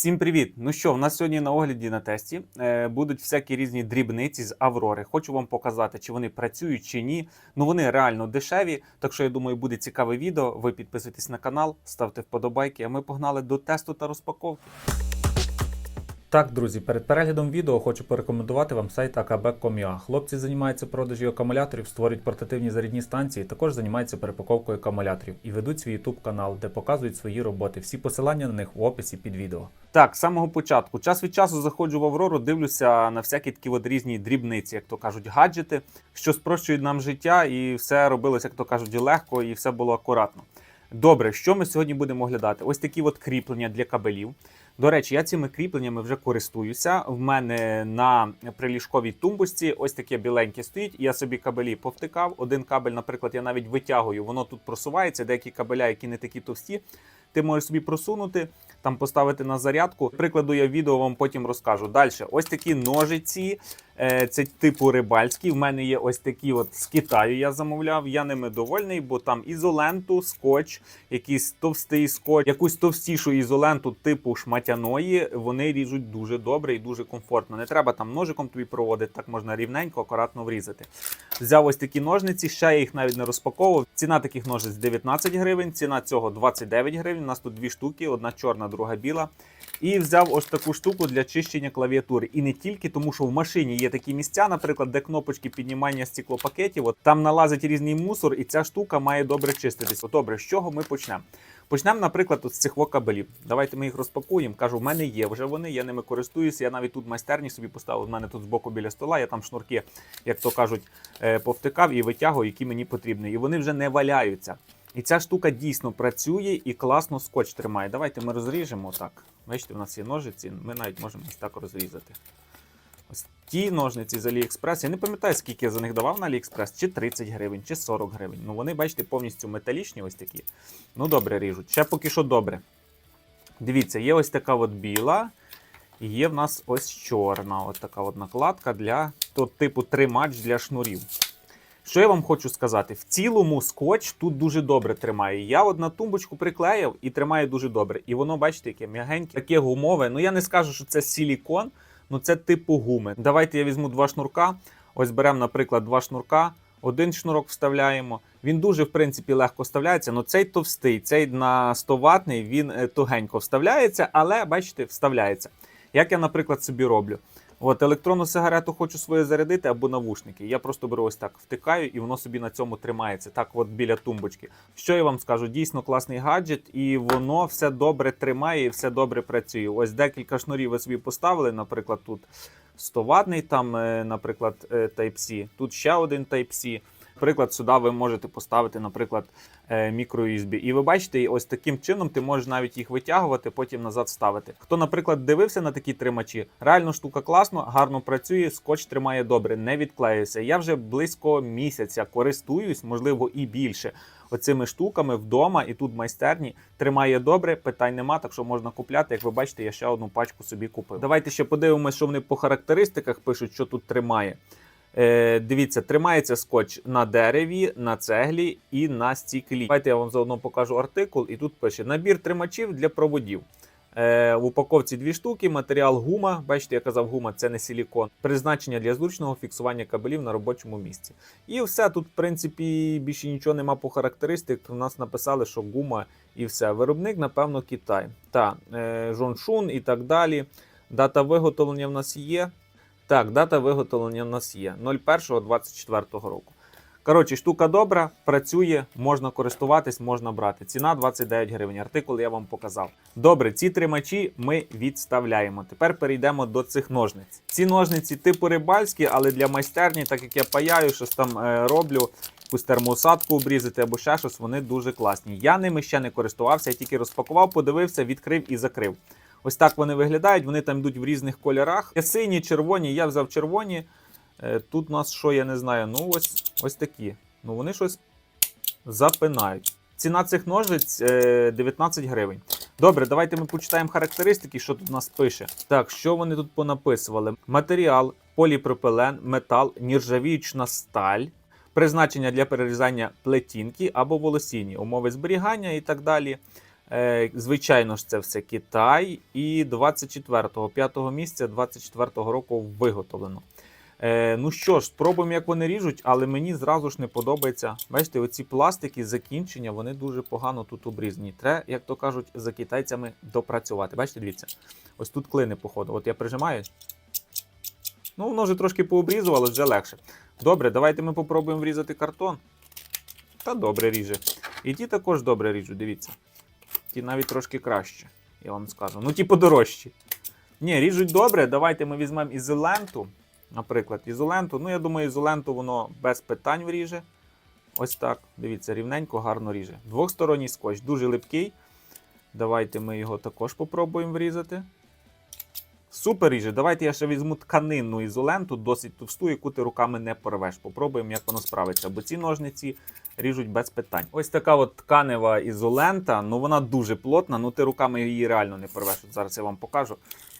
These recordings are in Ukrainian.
Всім привіт! Ну що, в нас сьогодні на огляді на тесті е, будуть всякі різні дрібниці з Аврори. Хочу вам показати, чи вони працюють чи ні. Ну вони реально дешеві. Так що я думаю, буде цікаве відео. Ви підписуйтесь на канал, ставте вподобайки, а ми погнали до тесту та розпаковки. Так, друзі, перед переглядом відео хочу порекомендувати вам сайт akb.com.ua. Хлопці займаються продажі акумуляторів, створюють портативні зарядні станції, також займаються перепаковкою акумуляторів і ведуть свій YouTube канал, де показують свої роботи. Всі посилання на них в описі під відео. Так, з самого початку. Час від часу заходжу в Аврору, дивлюся на всякі такі от різні дрібниці, як то кажуть, гаджети, що спрощують нам життя, і все робилось, як то кажуть, легко, і все було акуратно. Добре, що ми сьогодні будемо оглядати? Ось такі от кріплення для кабелів. До речі, я цими кріпленнями вже користуюся. В мене на приліжковій тумбочці ось таке біленьке стоїть. Я собі кабелі повтикав. Один кабель, наприклад, я навіть витягую, воно тут просувається. Деякі кабеля, які не такі товсті, ти можеш собі просунути, там поставити на зарядку. Прикладу я відео вам потім розкажу. Далі, ось такі ножиці. Е, Це типу рибальські. В мене є ось такі от з Китаю. Я замовляв. Я ними довольний, бо там ізоленту, скотч, якийсь товстий скотч, якусь товстішу ізоленту типу шматяної. Вони ріжуть дуже добре і дуже комфортно. Не треба там ножиком тобі проводити, так можна рівненько, акуратно врізати. Взяв ось такі ножниці, ще я їх навіть не розпаковував. Ціна таких ножиць 19 гривень, ціна цього 29 гривень. У нас тут дві штуки: одна чорна, друга біла. І взяв ось таку штуку для чищення клавіатури. І не тільки тому, що в машині є такі місця, наприклад, де кнопочки піднімання стеклопакетів. От там налазить різний мусор, і ця штука має добре чиститись. От Добре, з чого ми почнемо? Почнемо, наприклад, от з цих кабелів. Давайте ми їх розпакуємо. Кажу, в мене є вже вони, я ними користуюся. Я навіть тут майстерні собі поставив. У мене тут збоку біля стола, я там шнурки, як то кажуть, е, повтикав і витягую, які мені потрібні. І вони вже не валяються. І ця штука дійсно працює і класно скотч тримає. Давайте ми розріжемо так. Бачите, у нас є ножиці, ми навіть можемо ось так розрізати. Ось ті ножниці з AliExpress. Я не пам'ятаю, скільки я за них давав на AliExpress, чи 30 гривень, чи 40 гривень. Ну вони, бачите, повністю металічні ось такі. Ну, добре ріжуть. Ще поки що добре. Дивіться, є ось така от біла. І є в нас ось чорна. Ось така от накладка для то, типу тримач для шнурів. Що я вам хочу сказати? В цілому скотч тут дуже добре тримає. Я от на тумбочку приклеїв і тримає дуже добре. І воно, бачите, яке м'ягеньке, таке гумове. Ну я не скажу, що це силікон, ну це типу гуми. Давайте я візьму два шнурка. Ось беремо, наприклад, два шнурка. Один шнурок вставляємо. Він дуже, в принципі, легко вставляється. але цей товстий, цей на 100 ватний, він е, тугенько вставляється, але бачите, вставляється. Як я, наприклад, собі роблю. От електронну сигарету хочу свою зарядити або навушники. Я просто беру ось так, втикаю, і воно собі на цьому тримається. Так, от біля тумбочки. Що я вам скажу? Дійсно класний гаджет, і воно все добре тримає і все добре працює. Ось декілька шнурів ви собі поставили. Наприклад, тут 100 ватний, там, е, наприклад, е, Type-C. Тут ще один Type-C. Наприклад, сюди ви можете поставити, наприклад, е, мікро-USB. І ви бачите, ось таким чином ти можеш навіть їх витягувати, потім назад ставити. Хто, наприклад, дивився на такі тримачі, реально штука класно, гарно працює, скотч тримає добре, не відклеюється. Я вже близько місяця користуюсь, можливо, і більше. Оцими штуками вдома і тут майстерні тримає добре, питань нема, так що можна купляти. Як ви бачите, я ще одну пачку собі купив. Давайте ще подивимося, що вони по характеристиках пишуть, що тут тримає. Е, дивіться, тримається скотч на дереві, на цеглі і на стіклі. Давайте я вам заодно покажу артикул, і тут пише набір тримачів для проводів. Е, в упаковці дві штуки, матеріал гума. Бачите, я казав, гума це не силікон. Призначення для зручного фіксування кабелів на робочому місці. І все тут, в принципі, більше нічого нема по характеристик. У нас написали, що гума і все. Виробник, напевно, Китай. Та е, Жоншун і так далі. Дата виготовлення в нас є. Так, дата виготовлення в нас є 01.24 року. Коротше, штука добра, працює, можна користуватись, можна брати. Ціна 29 гривень. Артикул я вам показав. Добре, ці тримачі ми відставляємо. Тепер перейдемо до цих ножниць. Ці ножниці типу рибальські, але для майстерні, так як я паяю, щось там е, роблю, якусь термоусадку обрізати або ще щось, вони дуже класні. Я ними ще не користувався, я тільки розпакував, подивився, відкрив і закрив. Ось так вони виглядають, вони там йдуть в різних кольорах. Є сині, червоні, я взяв червоні. Е, Тут у нас що, я не знаю, ну ось ось такі. Ну вони щось запинають. Ціна цих ножиць е, 19 гривень. Добре, давайте ми почитаємо характеристики, що тут у нас пише. Так, що вони тут понаписували? Матеріал, поліпропилен, метал, нержавіючна сталь, призначення для перерізання плетінки або волосіння, умови зберігання і так далі. Е, Звичайно ж, це все Китай. І 24-го, 5-го місця 24-го року виготовлено. Е, ну що ж, спробуємо, як вони ріжуть, але мені зразу ж не подобається. Бачите, оці пластики, закінчення, вони дуже погано тут обрізані. Треба, як то кажуть, за китайцями допрацювати. Бачите, дивіться, ось тут клини, походу. От я прижимаю. Ну, воно вже трошки пообрізувалось, вже легше. Добре, давайте ми попробуємо врізати картон. Та добре ріже. І ті також добре ріжуть, дивіться. Ті навіть трошки краще, я вам скажу. Ну, ті подорожчі. Ні, ріжуть добре. Давайте ми візьмемо ізоленту. Наприклад, ізоленту. Ну, я думаю, ізоленту воно без питань вріже. Ось так. Дивіться, рівненько, гарно ріже. Двохсторонній скотч, дуже липкий. Давайте ми його також попробуємо врізати. Супер ріже. Давайте я ще візьму тканинну ізоленту, досить товсту, яку ти руками не порвеш. Попробуємо, як воно справиться. Бо ці ножниці ріжуть без питань. Ось така от тканева ізолента. Ну вона дуже плотна, ну ти руками її реально не порвеш. От зараз я вам покажу.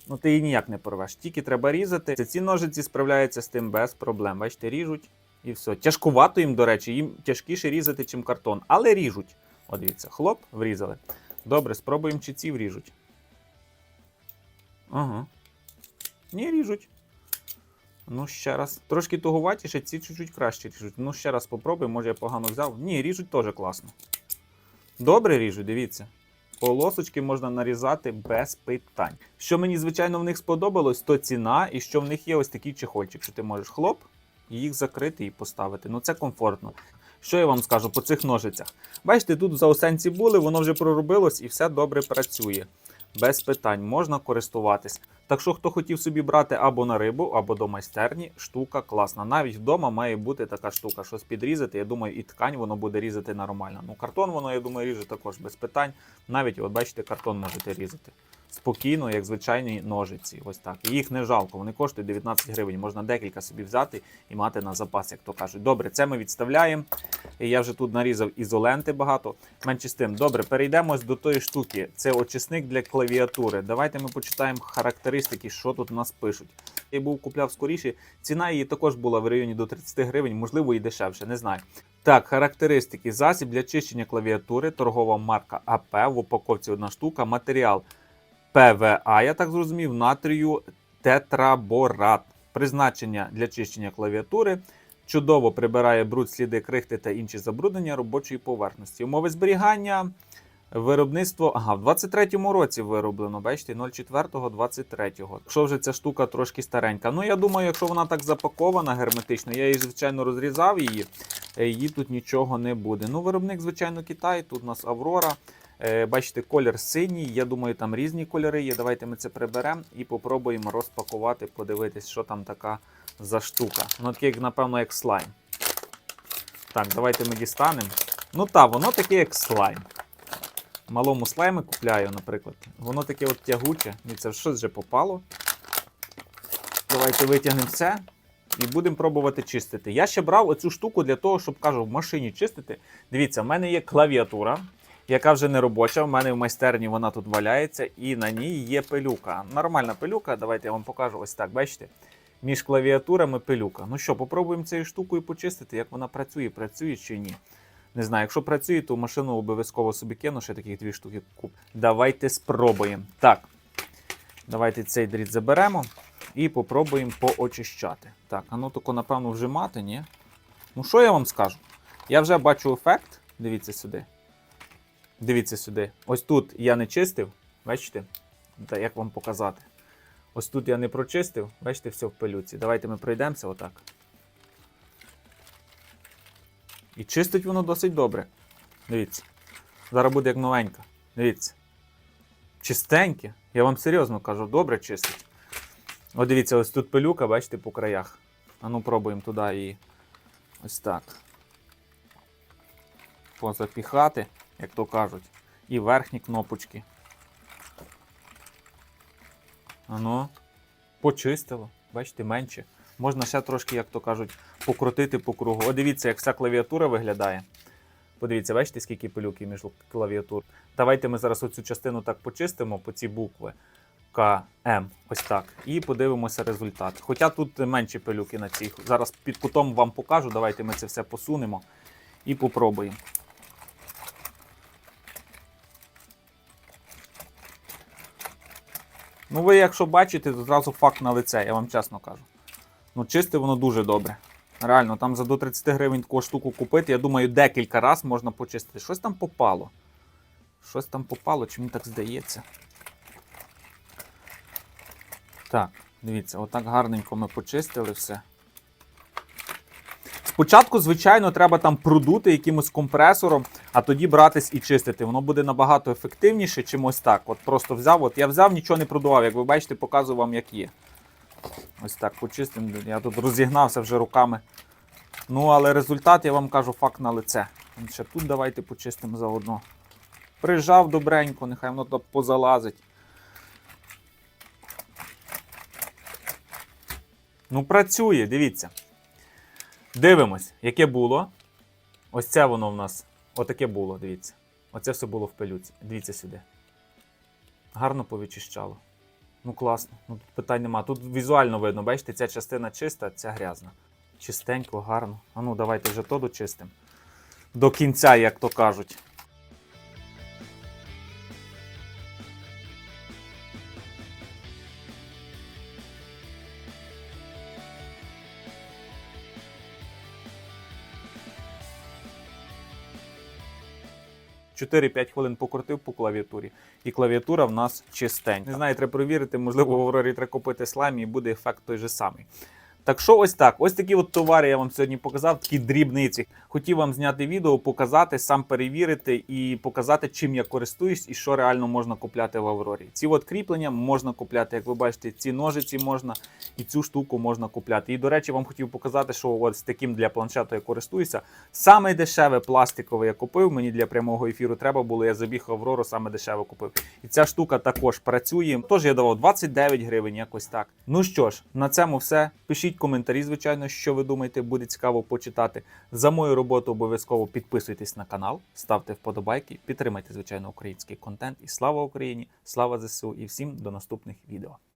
Ну ти її ніяк не порвеш. Тільки треба різати. Ці ножиці справляються з тим без проблем. Бачите, ріжуть і все. Тяжкувато їм, до речі, їм тяжкіше різати, чим картон, але ріжуть. От дивіться, хлоп, врізали. Добре, спробуємо, чи ці вріжуть. Ага. Ні, ріжуть. Ну, ще раз. Трошки туговатіше, ці чуть-чуть краще ріжуть. Ну, ще раз попробуємо, може я погано взяв. Ні, ріжуть теж класно. Добре ріжуть, дивіться. Полосочки можна нарізати без питань. Що мені, звичайно, в них сподобалось, то ціна, і що в них є ось такий чехольчик, що ти можеш хлоп, їх закрити і поставити. Ну це комфортно. Що я вам скажу по цих ножицях? Бачите, тут в заосенці були, воно вже проробилось і все добре працює. Без питань можна користуватись. Так що, хто хотів собі брати або на рибу, або до майстерні, штука класна. Навіть вдома має бути така штука, щось підрізати. Я думаю, і ткань воно буде різати нормально. Ну, картон воно, я думаю, ріже також без питань. Навіть, от бачите, картон можете різати. Спокійно, як звичайні ножиці. Ось так. Їх не жалко. Вони коштують 19 гривень. Можна декілька собі взяти і мати на запас, як то кажуть. Добре, це ми відставляємо. Я вже тут нарізав ізоленти багато. Менше з тим. Добре, перейдемо до тої штуки. Це очисник для клавіатури. Давайте ми почитаємо характеристики, що тут у нас пишуть. Я був купляв скоріше. Ціна її також була в районі до 30 гривень, можливо, і дешевше, не знаю. Так, характеристики. Засіб для чищення клавіатури, торгова марка АП, в упаковці одна штука, матеріал ПВА, я так зрозумів, натрію тетраборат. Призначення для чищення клавіатури. Чудово прибирає бруд, сліди крихти та інші забруднення робочої поверхності. Умови зберігання. Виробництво, ага, в 23-му році вироблено, бачите, 04-23. Якщо вже ця штука трошки старенька. Ну, я думаю, якщо вона так запакована герметично, я її, звичайно, розрізав її, е, її тут нічого не буде. Ну, виробник, звичайно, Китай, тут у нас Аврора. Е, Бачите, колір синій. Я думаю, там різні кольори є. Давайте ми це приберемо і попробуємо розпакувати, подивитись, що там така за штука. Ну, таке, напевно, як слайм. Так, давайте ми дістанемо. Ну так, воно таке, як слайм. Малому слайми купляю, наприклад. Воно таке от тягуче. І це щось вже попало. Давайте витягнемо це і будемо пробувати чистити. Я ще брав оцю штуку для того, щоб кажу, в машині чистити. Дивіться, в мене є клавіатура, яка вже не робоча. В мене в майстерні вона тут валяється, і на ній є пилюка. Нормальна пилюка, давайте я вам покажу ось так. Бачите? Між клавіатурами пилюка. Ну що, попробуємо цією штукою почистити, як вона працює, працює чи ні. Не знаю, якщо працює, то машину обов'язково собі кину, ще таких дві штуки куп. Давайте спробуємо. Так. Давайте цей дріт заберемо і попробуємо поочищати. Так, а ну тако, напевно, вжимати, ні? Ну, що я вам скажу? Я вже бачу ефект. Дивіться сюди. Дивіться сюди. Ось тут я не чистив. Бачите? Та як вам показати? Ось тут я не прочистив, бачите, все в пилюці. Давайте ми пройдемося отак. І чистить воно досить добре. Дивіться. Зараз буде як новенька. Дивіться. Чистеньке. Я вам серйозно кажу, добре чистить. От дивіться, ось тут пилюка, бачите, по краях. А ну пробуємо туди її. Ось так. Позапіхати, як то кажуть. І верхні кнопочки. Ано. Почистило. Бачите, менше. Можна ще трошки, як то кажуть, покрутити по кругу. О, дивіться, як вся клавіатура виглядає. Подивіться, бачите, скільки пилюки між клавіатур. Давайте ми зараз оцю частину так почистимо по ці букви. К, М. Ось так. І подивимося результат. Хоча тут менші пилюки на цих. Зараз під кутом вам покажу. Давайте ми це все посунемо і попробуємо. Ну, ви, якщо бачите, то зразу факт на лице, я вам чесно кажу. Ну, чисте воно дуже добре. Реально, там за до 30 гривень таку штуку купити, я думаю, декілька разів можна почистити. Щось там попало. Щось там попало, чи мені так здається. Так, дивіться, отак гарненько ми почистили все. Спочатку, звичайно, треба там продути якимось компресором, а тоді братись і чистити. Воно буде набагато ефективніше, чим ось так. От просто взяв, от я взяв, нічого не продував. Як ви бачите, показую вам, як є. Ось так почистим. Я тут розігнався вже руками. Ну, але результат, я вам кажу, факт на лице. Ще тут давайте почистимо заодно. Прижав добренько, нехай воно тут позалазить. Ну, працює, дивіться. Дивимось, яке було. Ось це воно в нас. Отаке було, дивіться. Оце все було в пилюці. Дивіться сюди. Гарно повичищало. Ну класно. Ну, тут питань нема. Тут візуально видно, бачите, ця частина чиста, ця грязна. Чистенько, гарно. А ну, давайте вже то дочистимо. До кінця, як то кажуть. Чотири-п'ять хвилин покрутив по клавіатурі, і клавіатура в нас чистенька. Не знаю, треба перевірити, можливо, в Аврорі треба купити слайм і буде ефект той же самий. Так що ось так. Ось такі от товари я вам сьогодні показав, такі дрібниці. Хотів вам зняти відео, показати, сам перевірити і показати, чим я користуюсь і що реально можна купляти в Аврорі. Ці от кріплення можна купляти, як ви бачите, ці ножиці можна і цю штуку можна купляти. І до речі, вам хотів показати, що з таким для планшету я користуюся. Саме дешеве пластикове я купив. Мені для прямого ефіру треба було. Я забіг в Аврору, саме дешеве купив. І ця штука також працює. Тож я давав 29 гривень, якось так. Ну що ж, на цьому все. Пишіть коментарі, звичайно, що ви думаєте, буде цікаво почитати. За мою роботу обов'язково підписуйтесь на канал, ставте вподобайки, підтримайте, звичайно, український контент. І слава Україні! Слава ЗСУ і всім до наступних відео.